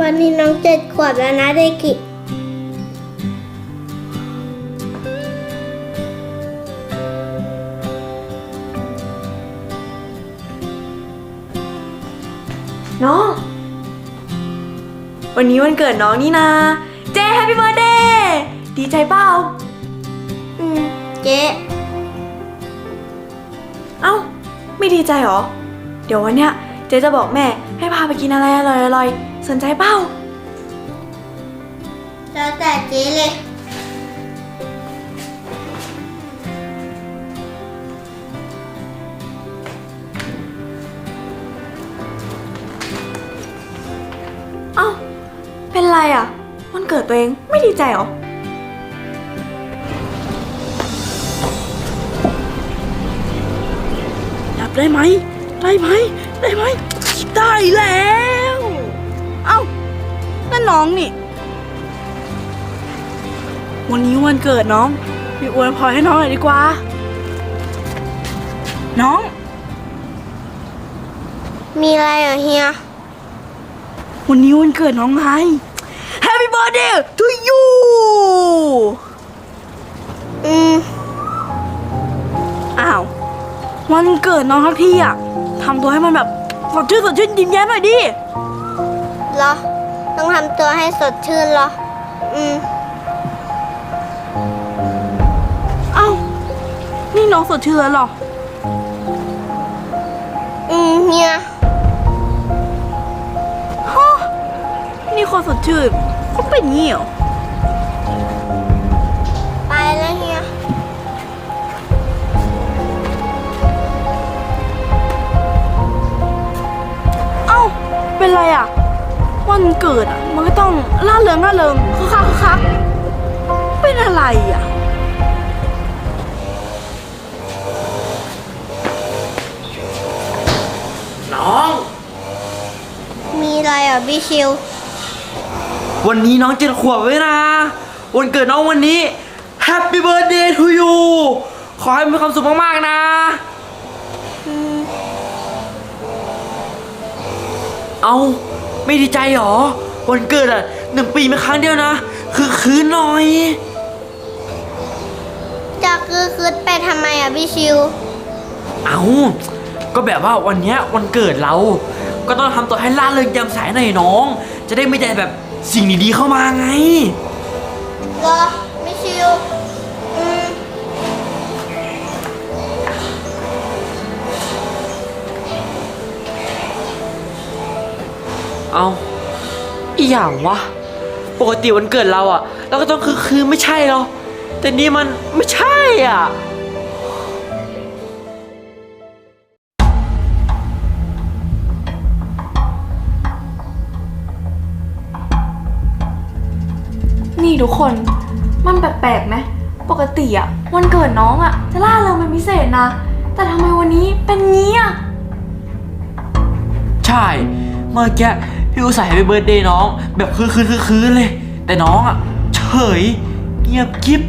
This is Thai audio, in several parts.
วันนี้น้องเจ็ดขวบแล้วนะเดกิน้อง วันนี้วันเกิดน้องนี่นา เจ๊แฮปปี้เบิร์ดเดย์ดีใจเปล่า อืม เจ๊ เอ้า ไม่ดีใจเหรอ เดี๋ยววันเนี้ย เจ๊จะบอกแม่ให้พาไปกินอะไรอร่อยๆ สนใจเปล่าแล้วแต่เจ๊เลย เอ้า เป็นไรอะ วันเกิดตัวเองไม่ดีใจเหรอจับได้ไหม ได้ไหม ได้ไหม ได้แล้วเอ้า นั่นน้องนี่ วันนี้วันเกิดน้องมีอวยพรให้น้องหน่อยดีกว่า น้อง มีอะไรเหรอเฮีย วันนี้วันเกิดน้องไง Happy birthday to you อืม อ้าว วันเกิดน้องทักทีอะทำตัวให้มันแบบสดชื่นสดชื่นยิ้มแย้มหน่อยดิ เหรอ ต้องทำตัวให้สดชื่นเหรอ อืม เอ้า นี่น้องสดชื่นแล้วเหรอ อืมเฮียฮะนี่คนสดชื่นเขาเป็นงี้เหรอไปแล้วเฮีย เอ้า เป็นไรอะ วันเกิดอะมันก็ต้องล่าเริงล่าเริงคึกคักคึกคักเป็นอะไรอะ น้อง มีอะไรเหรอพี่ชิว วันนี้น้องเจ็ดขวบไว้นะ วันเกิดน้องวันนี้ Happy Birthday to you ขอให้มีความสุขมากๆนะ เอา ไม่ดีใจหรอ วันเกิดอะหนึ่งปีมาครั้งเดียวนะ คือคืนหน่อย จะคือคืดไปทำไมอะพี่ชิว เอาก็แบบว่าวันเนี้ยวันเกิดเรา ก็ต้องทำตัวให้ล่าเริงแจ่มใสหน่อยน้อง จะได้ไม่ได้แบบสิ่งดีๆเข้ามาไงเหรอพี่ชิว เอาอีหอย่างวะ ปกติวันเกิดเราอะเราก็ต้องคือคือไม่ใช่หรอ แต่นี่มันไม่ใช่อะ นี่ทุกคน มันแปลกๆไหม ปกติอะวันเกิดน้องอะจะล่าเริงเป็นพิเศษนะ แต่ทำไมวันนี้เป็นงี้อะใช่ เมื่อกี้ พี่อุตส่าห์ไปเบิร์ดเดย์น้อง แบบคือคือคือคือเลย แต่น้องอะเฉย เงียบกิ๊บ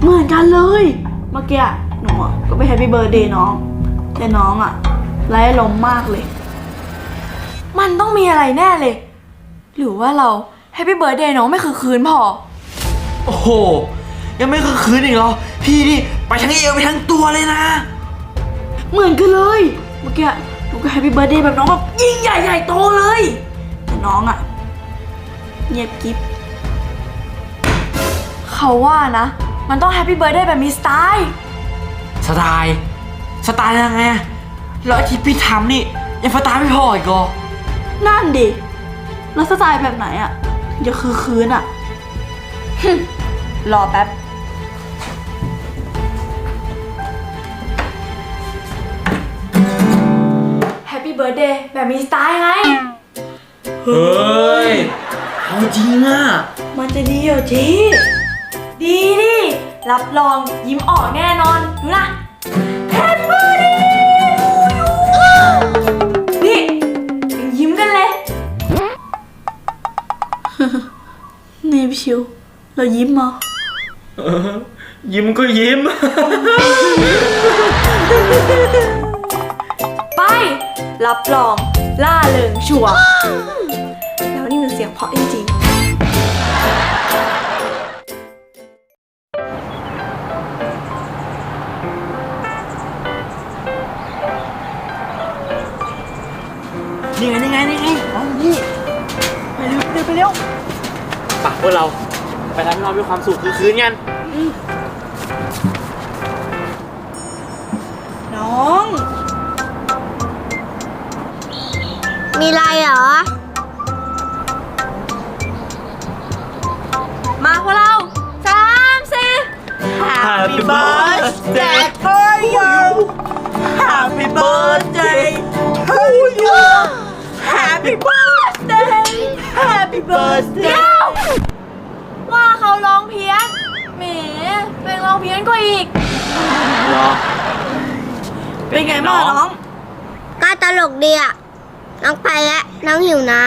เหมือนกันเลย เมื่อกี้หนูอะก็ไปแฮปปี้เบิร์ดเดย์น้อง แต่น้องอะไร้ลมณ์มากเลย มันต้องมีอะไรแน่เลย หรือว่าเราแฮปปี้เบิร์ดเดย์น้องไม่คือคืนพอ โอ้โห ยังไม่คือคืนอีกเหรอ พี่นี่ไปทั้งเอวไปทั้งตัวเลยนะ เหมือนกันเลย เมื่อกี้ หนูก็แฮปปี้เบิร์ดเดย์แบบน้องแบบยิ่งใหญ่ใหญ่โตเลย แต่น้องอะเงียบกิ๊บเขาว่านะ มันต้องแฮปปี้เบิร์ดเดย์แบบมีสไตล์ สไตล์สไตล์ยังไงอะแล้วไอ้ที่พี่ทำนี่ยังสไตล์ไม่พออีกเหรอนั่นดิ แล้วสไตล์แบบไหนอะอย่าคือคืนอะรอแป๊บ เบิร์ดเดย์แบบมีสไตล์ไง เฮ้ย เอาจริงอะมันจะดีเหรอเจ๊ดีดิ รับรองยิ้มออกแน่นอนดูนะ Happy birthday to you นี่ยังยิ้มกันเลยเนมชิว เรายิ้มมายิ้มก็ยิ้มไป รับรอง ล่าเริงชัวร์แล้วนี่มันเสียงเพราะจริงนี่ไงนี่ไงนี่ไงน้องนี่ๆไปเร็วเร็วไปเร็วปะพวกเรา ไปทำให้เรามีความสุขคือคืนกันน้อง มีอะไรเหรอ มาพวกเราสามสี่ Happy birthday to you Happy birthday to you Happy birthday Happy birthday ว่าเขาร้องเพี้ยนแหมเป็นร้องเพี้ยนก็อีก เหรอเป็นไงบ้างน้อง ก็ตลกดีอะ น้องไปแล้วน้องหิวน้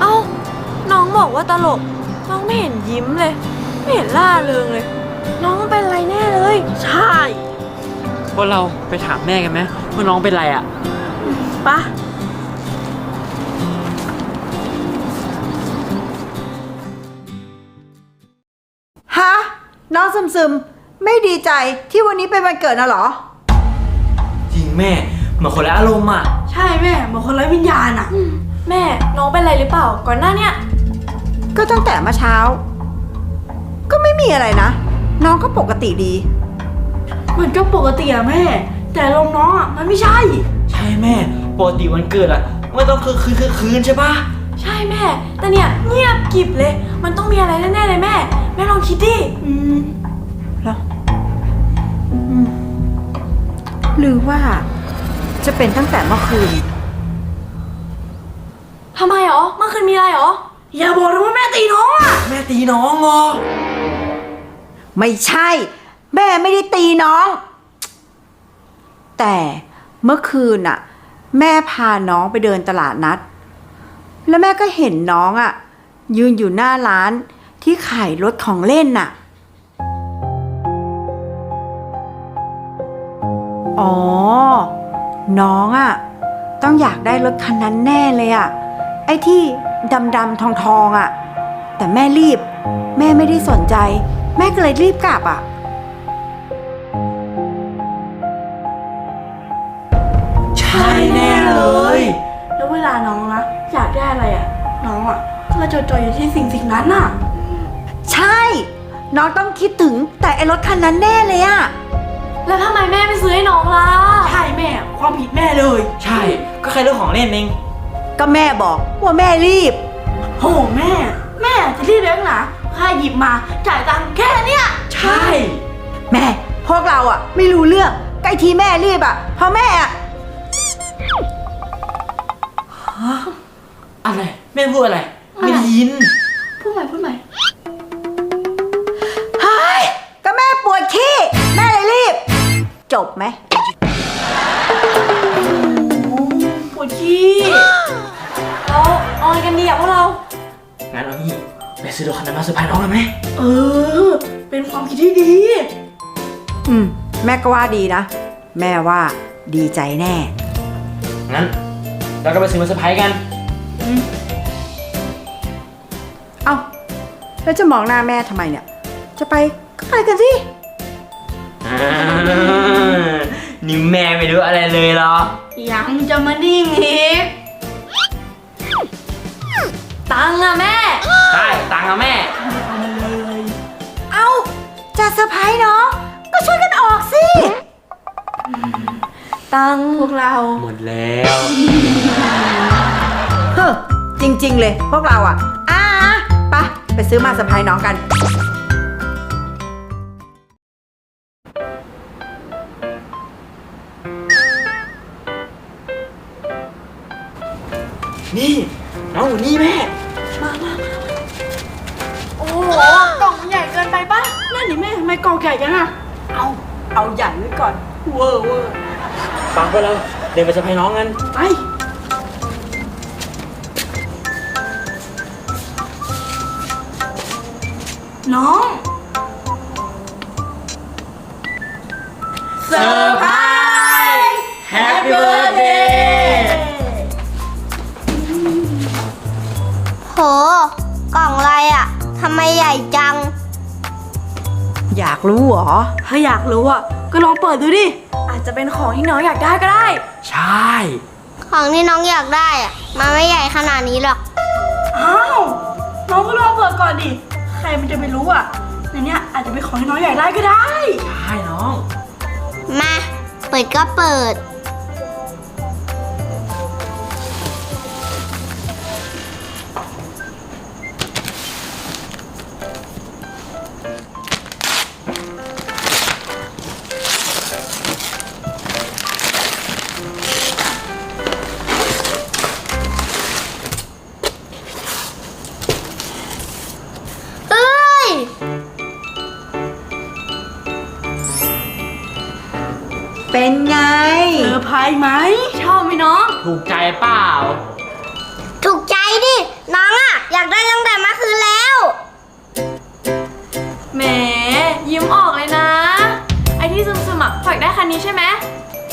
เอ้า น้องบอกว่าตลก น้องไม่เห็นยิ้มเลย ไม่เห็นล่าเริงเลย น้องเป็นอะไรแน่เลย ใช่พวกเราไปถามแม่กันไหมว่าน้องเป็นไรอะ ปะ ซึมซึมๆไม่ดีใจที่วันนี้เป็นวันเกิดนะเหรอ จริงแม่เหมือนคนละอารมณ์อะ ใช่แม่เหมือนคนไร้วิญญาณอะแม่น้องเป็นอะไรหรือเปล่า ก่อนหน้าเนี้ยก็ตั้งแต่เมื่อเช้า ก็ไม่มีอะไรนะ น้องก็ปกติดี มันก็ปกติอะแม่ แต่ลมณ์น้องอะมันไม่ใช่ ใช่แม่ปกติวันเกิดอะไม่ต้องคือคืนคือคืนใช่ปะใช่แม่ แต่เนี่ยเงียบกริบเลย มันต้องมีอะไรแน่ๆเลยแม่ แม่ลองคิดดิอืมเหรออืมหรือว่าจะเป็นตั้งแต่เมื่อคืน ทำไมหรอ เมื่อคืนมีอะไรหรอ อย่าบอกนะว่าแม่ตีน้องอะแม่ตีน้องเหรอไม่ใช่ แม่ไม่ได้ตีน้อง แต่เมื่อคืนน่ะแม่พาน้องไปเดินตลาดนัด แล้วแม่ก็เห็นน้องอะยืนอยู่หน้าร้านที่ขายรถของเล่นน่ะ อ๋อ น้องอะ ต้องอยากได้รถคันนั้นแน่เลยอะ ไอ้ที่ดำๆทองๆอะ แต่แม่รีบ แม่ไม่ได้สนใจ แม่ก็เลยรีบกลับอะ ใช่แน่เลย แล้วเวลาน้องนะอยากได้อะไรอะน้องอะก็จะจอยอยู่ที่สิ่งสิ่งนั้นอะใช่ น้องต้องคิดถึงแต่ไอ้รถคันนั้นแน่เลยอะ แล้วทำไมแม่ไม่ซื้อให้น้องล่ะ ใช่แม่ ความผิดแม่เลย ใช่ ก็แค่เรื่องของเล่นเอง ก็แม่บอกว่าแม่รีบ โหแม่ แม่จะรีบเลี้ยงหนาค่าหยิบมาจ่ายตังค์แค่เนี้ยใช่ แม่ พวกเราอะ ไม่รู้เรื่องใกล้ทีแม่รีบอะเพราะแม่อะอะไร แม่พูดอะไร ไม่ได้ยิน พูดใหม่พูดใหม่เฮ้ยก็แม่ปวดขี้แม่เลยรีบ จบไหมปวดขี้เราเอาอะไรกันดีอะพวกเรา งั้นเอางี้ไปซื้อรถคันนั้นมาเซอร์ไพรส์น้องกันไหม เออ เป็นความคิดที่ดี อืม แม่ก็ว่าดีนะ แม่ว่าดีใจแน่ งั้น เราก็ไปซื้อมาเซอร์ไพรส์กัน เอ้า แล้วจะมองหน้าแม่ทำไมเนี่ย จะไปก็ไปกันสิอ่า นี่แม่ไม่รู้อะไรเลยเหรอ ยังจะมานิ่งอีก ตังค์อะแม่ ใช่ ตังค์อะแม่ เอามาเลยเอ้าจะเซอร์ไพรส์เนาะก็ช่วยกันออกสิ ตังค์พวกเรา หมดแล้ว เฮ้อจริง ๆ เลยพวกเราอะอ่าไปะไปซื้อมาเซอร์ไพรส์น้องกันนี่ ก่อน เวอร์เวอร์ฟังไปแล้ว เดี๋ยวไปจะพาน้องกันไปน้องเซอร์ไพรส์แฮปปี้เบิร์ดเดย์โห กล่องอะไรอะทำไมใหญ่จัง อยากรู้เหรอ ถ้าอยากรู้อะ ก็ลองเปิดดูดิ อาจจะเป็นของที่น้องอยากได้ก็ได้ ใช่ ของที่น้องอยากได้อะ่ะมันไม่ใหญ่ขนาดนี้หรอก อ้าว น้องก็ลองเปิดก่อนดิ ใครมันจะไปรู้อะในเนี้ยอาจจะเป็นของที่น้องอยากได้ก็ได้ ใช่น้อง มา เปิดก็เปิด เป็นไง เซอร์ไพรส์ไหม ชอบไหมน้อง ถูกใจเปล่า ถูกใจดิ น้องอะ อยากได้ตั้งแต่เมื่อคืนแล้ว แหม ยิ้มออกเลยนะ ไอที่ซึมซึมๆอะฝากได้คันนี้ใช่ไหม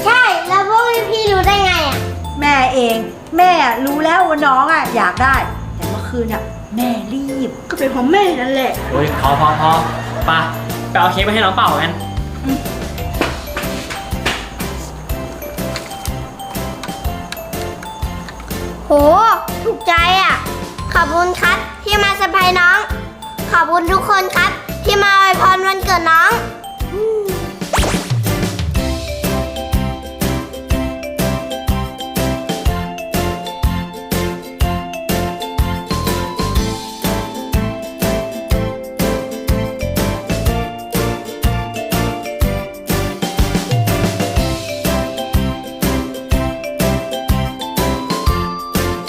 ใช่ แล้วพวกพี่ๆรู้ได้ไงอะ แม่เอง แม่รู้แล้วว่าน้องอะ อยากได้ แต่เมื่อคืนอะ แม่รีบ ก็เป็นของแม่นั่นแหละ โอ้ยพอพอพอไปไปเอาเค้กไปให้น้องเป่ากันโห ถูกใจอะ ขอบคุณครับที่มาสะพายน้อง ขอบคุณทุกคนครับที่มาอวยพรวันเกิดน้อง